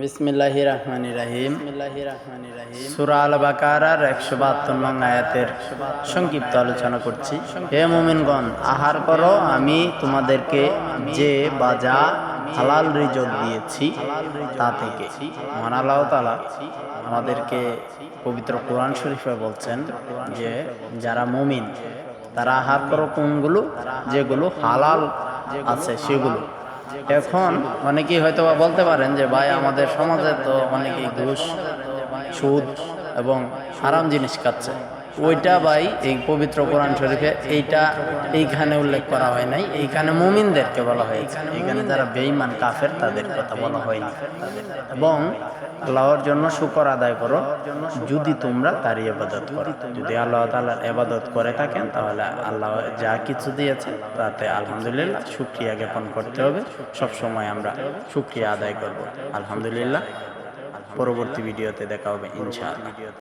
বিসমিল্লাহি রহমান রাহিম সুরা আল বাকারার একশো বাহাত্তর নং আয়াতের সংক্ষিপ্ত আলোচনা করছি। হে মোমিনগণ, আহার করো, আমি তোমাদেরকে যে বাজা হালাল রিজক দিয়েছি, তা থেকে। মহান তালা আমাদেরকে পবিত্র কোরআন শরীফে বলছেন যে, যারা মুমিন, তারা আহার করো কোনগুলো? যেগুলো হালাল আছে, সেগুলো। এখন অনেকেই হয়তো বা বলতে পারেন যে, ভাই, আমাদের সমাজে তো অনেকেই ঘুষ, সুদ এবং হারাম জিনিস খাচ্ছে। ওইটা ভাই, এই পবিত্র কোরআন শরীফে এইটা এইখানে উল্লেখ করা হয় নাই, এইখানে মুমিনদেরকে বলা হয়েছে। এখানে যারা বেঈমান, কাফের, তাদের কথা বলা হয়নি। এবং আল্লাহর জন্য শুকর আদায় করো, যদি তোমরা তার ইবাদত করো। যদি আল্লাহ তাআলার ইবাদত করে থাকেন, তাহলে আল্লাহ যা কিছু দিয়েছে, তাতে আলহামদুলিল্লাহ শুক্রিয়া জ্ঞাপন করতে হবে। সব সময় আমরা শুক্রিয়া আদায় করব। আলহামদুলিল্লাহ। পরবর্তী ভিডিওতে দেখা হবে ইনশাআল্লাহ।